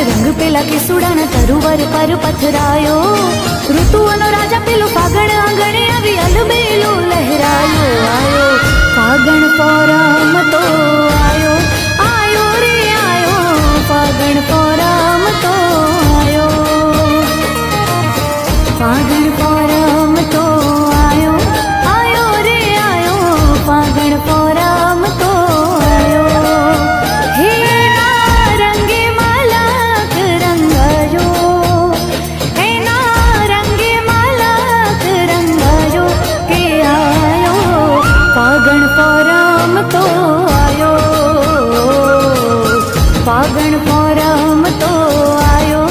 રંગ પેલા કેસુડાના તરુવર પર પથરાયો ઋતુઓનો રાજા પેલું મોરમ તો આયો